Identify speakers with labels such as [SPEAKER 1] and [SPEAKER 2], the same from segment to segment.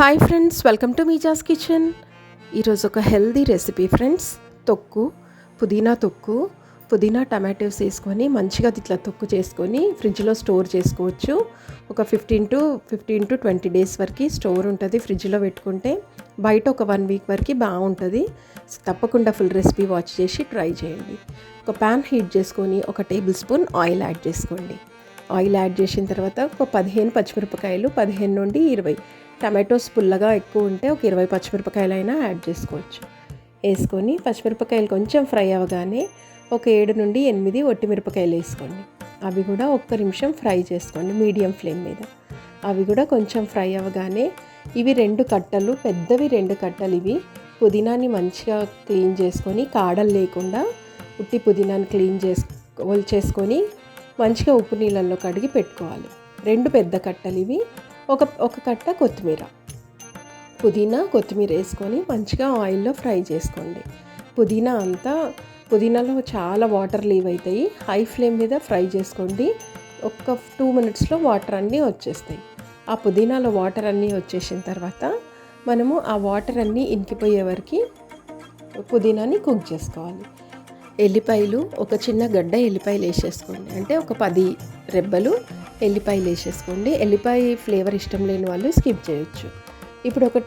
[SPEAKER 1] Hi friends welcome to Meeja's kitchen ఈరోజు ఒక healthy recipe friends తొక్కు పుదీనా తొక్కు పుదీనా టమాటోస్ వేసుకొని మంచిగా ఇట్లా తొక్కు చేసుకొని ఫ్రిడ్జ్లో స్టోర్ చేసుకోవచ్చు. ఒక fifteen to fifteen to twenty days వరకు స్టోర్ ఉంటుంది ఫ్రిడ్జ్లో పెట్టుకుంటే. బయట ఒక వన్ వీక్ వరకు బాగుంటుంది. తప్పకుండా ఫుల్ రెసిపీ వాచ్ చేసి ట్రై చేయండి. ఒక ప్యాన్ హీట్ చేసుకొని ఒక టేబుల్ స్పూన్ ఆయిల్ యాడ్ చేసుకోండి. ఆయిల్ యాడ్ చేసిన తర్వాత ఒక పదిహేను పచ్చిమిరపకాయలు పదిహేను నుండి ఇరవై. టమాటోస్ పుల్లగా ఎక్కువ ఉంటే ఒక ఇరవై పచ్చిమిరపకాయలు అయినా యాడ్ చేసుకోవచ్చు. వేసుకొని పచ్చిమిరపకాయలు కొంచెం ఫ్రై అవ్వగానే ఒక ఏడు నుండి ఎనిమిది ఒట్టిమిరపకాయలు వేసుకోండి. అవి కూడా ఒక్క నిమిషం ఫ్రై చేసుకోండి మీడియం ఫ్లేమ్ మీద. అవి కూడా కొంచెం ఫ్రై అవ్వగానే ఇవి రెండు కట్టలు పెద్దవి రెండు కట్టలు ఇవి పుదీనాని మంచిగా క్లీన్ చేసుకొని కాడలు లేకుండా ఉట్టి పుదీనాని క్లీన్ చేసు చేసుకొని మంచిగా ఉప్పు నీళ్ళల్లో కడిగి పెట్టుకోవాలి. రెండు పెద్ద కట్టలు ఇవి ఒక ఒక కట్ట కొత్తిమీర. పుదీనా కొత్తిమీర వేసుకొని మంచిగా ఆయిల్లో ఫ్రై చేసుకోండి. పుదీనా అంతా పుదీనాలో చాలా వాటర్ లీవ్ అవుతాయి. హై ఫ్లేమ్ మీద ఫ్రై చేసుకోండి. ఒక టూ మినిట్స్లో వాటర్ అన్నీ వచ్చేస్తాయి. ఆ పుదీనాలో వాటర్ అన్నీ వచ్చేసిన తర్వాత మనము ఆ వాటర్ అన్నీ ఇంకిపోయే వరకు పుదీనాని కుక్ చేసుకోవాలి. ఎల్లిపాయలు ఒక చిన్న గడ్డ ఎల్లిపాయలు వేసేసుకోండి. అంటే ఒక పది రెబ్బలు ఎల్లిపాయలు వేసేసుకోండి. ఎల్లిపాయ ఫ్లేవర్ ఇష్టం లేని వాళ్ళు స్కిప్ చేయొచ్చు. ఇప్పుడు ఒక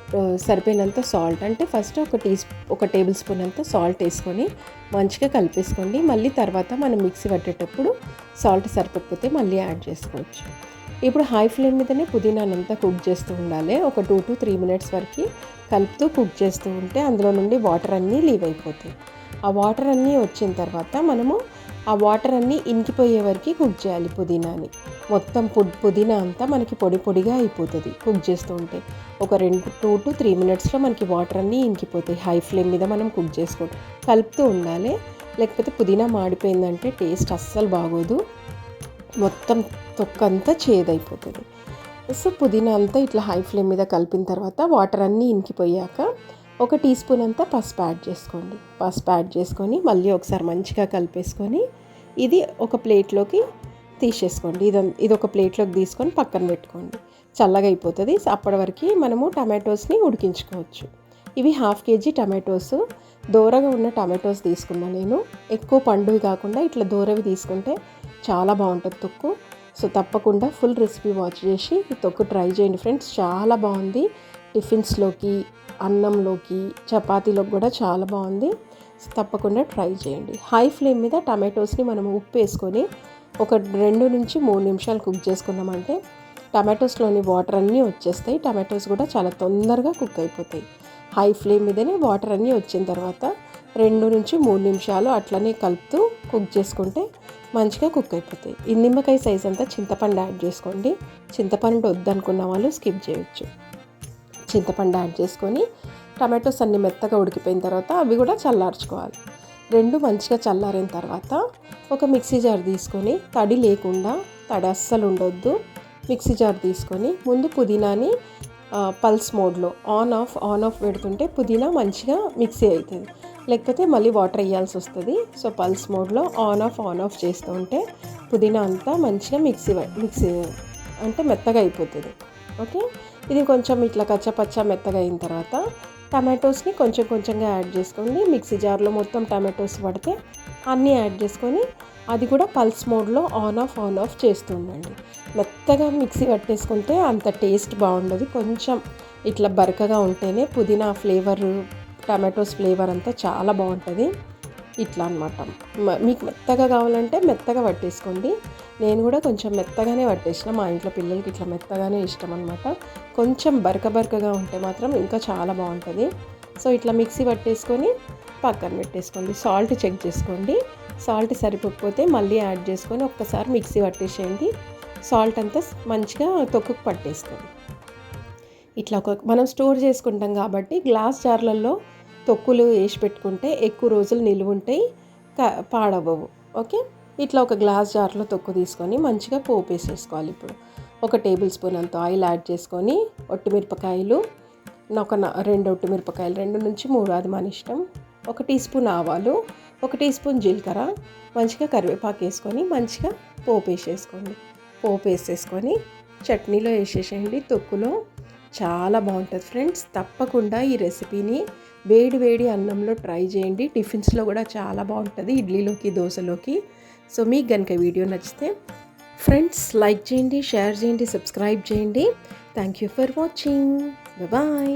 [SPEAKER 1] సరిపోయినంత సాల్ట్ అంటే ఫస్ట్ ఒక టీ ఒక టేబుల్ స్పూన్ అంత సాల్ట్ వేసుకొని మంచిగా కలిపేసుకోండి. మళ్ళీ తర్వాత మనం మిక్సీ పట్టేటప్పుడు సాల్ట్ సరిపోకపోతే మళ్ళీ యాడ్ చేసుకోవచ్చు. ఇప్పుడు హై ఫ్లేమ్ మీదనే పుదీనానంతా కుక్ చేస్తూ ఉండాలి. ఒక టూ టు త్రీ మినిట్స్ వరకు కలుపుతూ కుక్ చేస్తూ ఉంటే అందులో నుండి వాటర్ అన్నీ లీవ్ అయిపోతాయి. ఆ వాటర్ అన్నీ వచ్చిన తర్వాత మనము ఆ వాటర్ అన్నీ ఇంకిపోయే వరకు కుక్ చేయాలి పుదీనాని. మొత్తం పు పుదీనా అంతా మనకి పొడి పొడిగా అయిపోతుంది కుక్ చేస్తూ ఉంటే. ఒక రెండు టూ టు త్రీ మినిట్స్లో మనకి వాటర్ అన్నీ ఇంకిపోతాయి. హై ఫ్లేమ్ మీద మనం కుక్ చేసుకోండి కలుపుతూ ఉండాలి. లేకపోతే పుదీనా మాడిపోయిందంటే టేస్ట్ అస్సలు బాగోదు. మొత్తం తొక్కంతా చేదైపోతుంది. సో పుదీనా అంతా ఇట్లా హై ఫ్లేమ్ మీద కలిపిన తర్వాత వాటర్ అన్నీ ఇంకిపోయాక ఒక టీ స్పూన్ అంతా పసుపు యాడ్ చేసుకోండి. పసుపు యాడ్ చేసుకొని మళ్ళీ ఒకసారి మంచిగా కలిపేసుకొని ఇది ఒక ప్లేట్లోకి తీసేసుకోండి. ఇది ఇది ఒక ప్లేట్లోకి తీసుకొని పక్కన పెట్టుకోండి. చల్లగా అయిపోతుంది. అప్పటి వరకు మనము టమాటోస్ని ఉడికించుకోవచ్చు. ఇవి హాఫ్ కేజీ టమాటోస్. దూరగా ఉన్న టమాటోస్ తీసుకున్నా నేను. ఎక్కువ పండువి కాకుండా ఇట్లా దూరవి తీసుకుంటే చాలా బాగుంటుంది తొక్కు. సో తప్పకుండా ఫుల్ రెసిపీ వాచ్ చేసి ఈ తొక్కు ట్రై చేయండి ఫ్రెండ్స్. చాలా బాగుంది. టిఫిన్స్లోకి అన్నంలోకి చపాతీలోకి కూడా చాలా బాగుంది. తప్పకుండా ట్రై చేయండి. హై ఫ్లేమ్ మీద టమాటోస్ని మనం ఉప్పు వేసుకొని ఒక రెండు నుంచి మూడు నిమిషాలు కుక్ చేసుకున్నామంటే టమాటోస్లోని వాటర్ అన్నీ వచ్చేస్తాయి. టమాటోస్ కూడా చాలా తొందరగా కుక్ అయిపోతాయి. హై ఫ్లేమ్ మీదనే వాటర్ అన్నీ వచ్చిన తర్వాత రెండు నుంచి మూడు నిమిషాలు అట్లనే కలుపుతూ కుక్ చేసుకుంటే మంచిగా కుక్ అయిపోతాయి. ఈ నిమ్మకాయ సైజ్ అంతా చింతపండు యాడ్ చేసుకోండి. చింతపండు వద్దనుకున్న వాళ్ళు స్కిప్ చేయొచ్చు. చింతపండు యాడ్ చేసుకొని టమాటోస్ అన్ని మెత్తగా ఉడికిపోయిన తర్వాత అవి కూడా చల్లార్చుకోవాలి. రెండు మంచిగా చల్లారిన తర్వాత ఒక మిక్సీ జార్ తీసుకొని తడి లేకుండా తడి అస్సలు ఉండొద్దు. మిక్సీ జార్ తీసుకొని ముందు పుదీనాని పల్స్ మోడ్లో ఆన్ ఆఫ్ ఆన్ ఆఫ్ పెడుతుంటే పుదీనా మంచిగా మిక్సీ అవుతుంది లేకపోతే మళ్ళీ వాటర్ వేయాల్సి వస్తుంది. సో పల్స్ మోడ్లో ఆన్ ఆఫ్ ఆన్ ఆఫ్ చేస్తూ ఉంటే పుదీనా అంతా మంచిగా మిక్సీ మిక్సీ అంటే మెత్తగా అయిపోతుంది. ఓకే? ఇది కొంచెం ఇట్లా కచ్చపచ్చ మెత్తగా అయిన తర్వాత టమాటోస్ని కొంచెం కొంచెంగా యాడ్ చేసుకోండి. మిక్సీ జార్లో మొత్తం టమాటోస్ పడితే అన్నీ యాడ్ చేసుకొని అది కూడా పల్స్ మోడ్లో ఆన్ ఆఫ్ ఆన్ ఆఫ్ చేస్తూ ఉండండి. మెత్తగా మిక్సీ పట్టేసుకుంటే అంత టేస్ట్ బాగుండదు. కొంచెం ఇట్లా బరకగా ఉంటేనే పుదీనా ఫ్లేవర్ టమాటోస్ ఫ్లేవర్ అంతా చాలా బాగుంటుంది. ఇట్లా అనమాట మీకు మెత్తగా కావాలంటే మెత్తగా పట్టేసుకోండి. నేను కూడా కొంచెం మెత్తగానే పట్టేసిన. మా ఇంట్లో పిల్లలకి ఇట్లా మెత్తగానే ఇష్టం అనమాట కొంచెం బరక బరకగా ఉంటే మాత్రం ఇంకా చాలా బాగుంటుంది. సో ఇట్లా మిక్సీ పట్టేసుకొని పక్కన పెట్టేసుకోండి. సాల్ట్ చెక్ చేసుకోండి. సాల్ట్ సరిపోకపోతే మళ్ళీ యాడ్ చేసుకొని ఒక్కసారి మిక్సీ పట్టేసేయండి. సాల్ట్ అంతా మంచిగా తొక్కుకు పట్టేసుకోండి. ఇట్లా ఒక మనం స్టోర్ చేసుకుంటాం కాబట్టి గ్లాస్ జార్లలో తొక్కులు వేసి పెట్టుకుంటే ఎక్కువ రోజులు నిలువ ఉంటాయి పాడవవు ఓకే? ఇట్లా ఒక గ్లాస్ జార్లో తొక్కు తీసుకొని మంచిగా పోపు వేసేసుకోవాలి ఇప్పుడు. ఒక టేబుల్ స్పూన్ అంత ఆయిల్ యాడ్ చేసుకొని ఒట్టిమిరపకాయలు ఒక రెండు ఒట్టిమిరపకాయలు రెండు నుంచి మూడు అది మన ఇష్టం. ఒక టీ స్పూన్ ఆవాలు ఒక టీ స్పూన్ జీలకర్ర మంచిగా కరివేపాకు వేసుకొని మంచిగా పోపు వేసేసుకోండి పోపు వేసేసుకొని చట్నీలో వేసేసేయండి తొక్కులో. చాలా బాగుంటుంది ఫ్రెండ్స్. తప్పకుండా ఈ రెసిపీని వేడి వేడి అన్నంలో ట్రై చేయండి. టిఫిన్స్లో కూడా చాలా బాగుంటుంది ఇడ్లీలోకి దోశలోకి. సో మీకు కనుక వీడియో నచ్చితే ఫ్రెండ్స్ లైక్ చేయండి షేర్ చేయండి సబ్స్క్రైబ్ చేయండి. Thank you for watching. Bye.